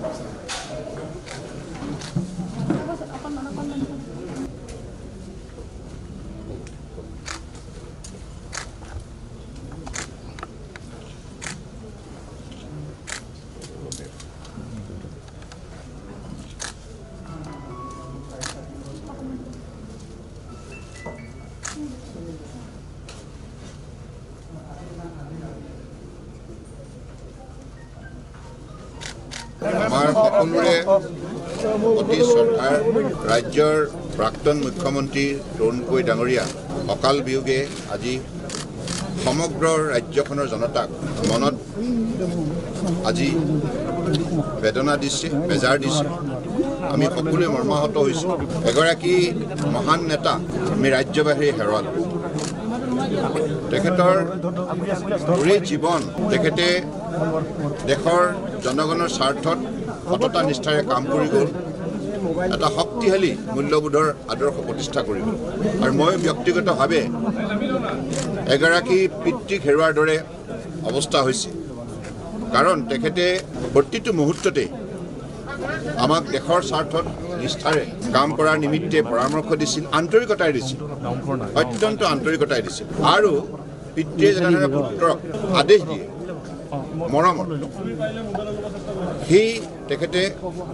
どうも。আমাৰ সকলোৰে অতি শ্ৰদ্ধাৰ ৰাজ্যৰ প্ৰাক্তন মুখ্যমন্ত্ৰী তৰুণ গগৈ ডাঙৰীয়া অকাল বিয়োগে আজি সমগ্ৰ ৰাজ্যখনৰ জনতাক মনত আজি বেদনা দিছে বেজাৰ দিছে। আমি সকলোৱে মৰ্মাহত হৈছোঁ। এগৰাকী মহান নেতা আমি ৰাজ্যবাসীয়ে হেৰুৱালোঁ তেখেতৰ গোটেই জীৱন, তেখেতে দেশৰ জনগণৰ স্বাৰ্থত সততা নিষ্ঠাৰে কাম কৰি গ'ল, এটা শক্তিশালী মূল্যবোধৰ আদৰ্শ প্ৰতিষ্ঠা কৰি গ'ল। আৰু মই ব্যক্তিগতভাৱে এগৰাকী পিতৃক হেৰুৱাৰ দৰে অৱস্থা হৈছে কাৰণ তেখেতে প্ৰতিটো মুহূৰ্ততে আমাক দেশৰ স্বাৰ্থত নিষ্ঠাৰে কাম কৰাৰ নিমিত্তে পৰামৰ্শ দিছিল আন্তৰিকতাৰে দিছিল। অত্যন্ত আন্তৰিকতাৰে দিছিল। আৰু পিতৃয়ে যেনেদৰে পুত্ৰক আদেশ দিয়ে মৰমত সেই তেখেতে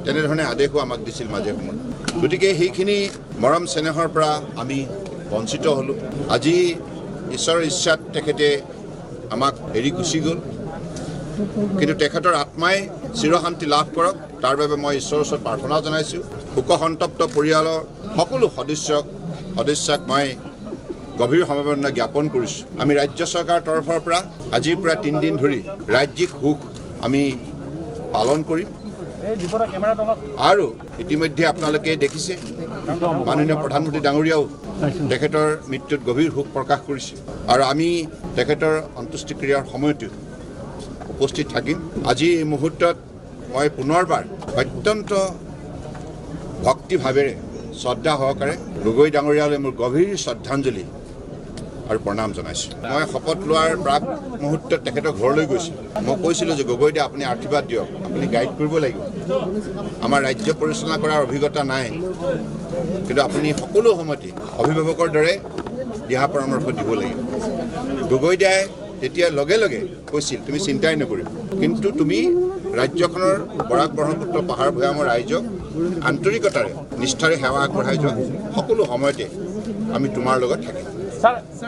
তেনেধৰণে আদেশো আমাক দিছিল মাজে সময়ে। গতিকে সেইখিনি মৰম চেনেহৰ পৰা আমি বঞ্চিত হ'লোঁ। আজি ঈশ্বৰৰ ইচ্ছাত তেখেতে আমাক এৰি গুচি গ'ল। কিন্তু তেখেতৰ আত্মাই চিৰশান্তি লাভ কৰক। তাৰ বাবে মই ঈশ্বৰৰ ওচৰত প্ৰাৰ্থনা জনাইছোঁ। শোকসন্তপ্ত পৰিয়ালৰ সকলো সদস্যক, সদস্যাক মই গভীৰ সমবেদনা জ্ঞাপন কৰিছোঁ। আমি ৰাজ্য চৰকাৰৰ তৰফৰ পৰা আজিৰ পৰা তিনিদিন ধৰি ৰাজ্যিক সুখ আমি পালন কৰিম। আৰু ইতিমধ্যে আপোনালোকে দেখিছে, মাননীয় প্ৰধানমন্ত্ৰী ডাঙৰীয়াও তেখেতৰ মৃত্যুত গভীৰ শোক প্ৰকাশ কৰিছে। আৰু আমি তেখেতৰ অন্ত্যেষ্টিক্ৰিয়াৰ সময়তো উপস্থিত থাকিম। আজি এই মুহূৰ্তত মই পুনৰবাৰ অত্যন্ত ভক্তিভাৱেৰে শ্ৰদ্ধা সহকাৰে গগৈ ডাঙৰীয়ালৈ মোৰ গভীৰ শ্ৰদ্ধাঞ্জলি আৰু প্ৰণাম জনাইছোঁ। মই শপত লোৱাৰ প্ৰাক মুহূৰ্তত তেখেতৰ ঘৰলৈ গৈছিলোঁ মই কৈছিলোঁ যে গগৈ দা আপুনি আশীৰ্বাদ দিয়ক আপুনি গাইড কৰিব লাগিব। আমাৰ ৰাজ্য পৰিচালনা কৰাৰ অভিজ্ঞতা নাই। কিন্তু আপুনি সকলো সময়তে অভিভাৱকৰ দৰে দিহা পৰামৰ্শ দিব লাগিব। গগৈ দাই তেতিয়া লগে লগে কৈছিল তুমি চিন্তাই নকৰিবা। কিন্তু তুমি ৰাজ্যখনৰ বৰাক ব্ৰহ্মপুত্ৰ পাহাৰ ভৈয়ামৰ ৰাইজক আন্তৰিকতাৰে, নিষ্ঠাৰে সেৱা আগবঢ়াই যোৱা সকলো সময়তে আমি তোমাৰ লগত থাকিম।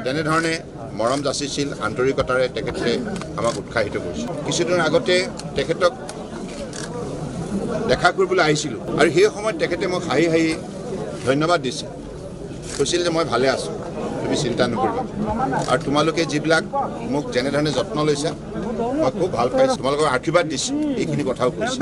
তেনেধৰণে মৰম যাচিছিল, আন্তৰিকতাৰে তেখেতে আমাক উৎসাহিত কৰিছিল। কিছুদিন আগতে তেখেতক দেখা কৰিবলৈ আহিছিলোঁ আৰু সেই সময়ত তেখেতে মোক হাঁহি হাঁহি ধন্যবাদ দিছিল। কৈছিল যে মই ভালে আছোঁ। তুমি চিন্তা নকৰিবা। আৰু তোমালোকে যিবিলাক মোক যেনেধৰণে যত্ন লৈছা, মই খুব ভালো পাইছোঁ। তোমালোকক আশীৰ্বাদ দিছোঁ। এইখিনি কথাও কৈছোঁ।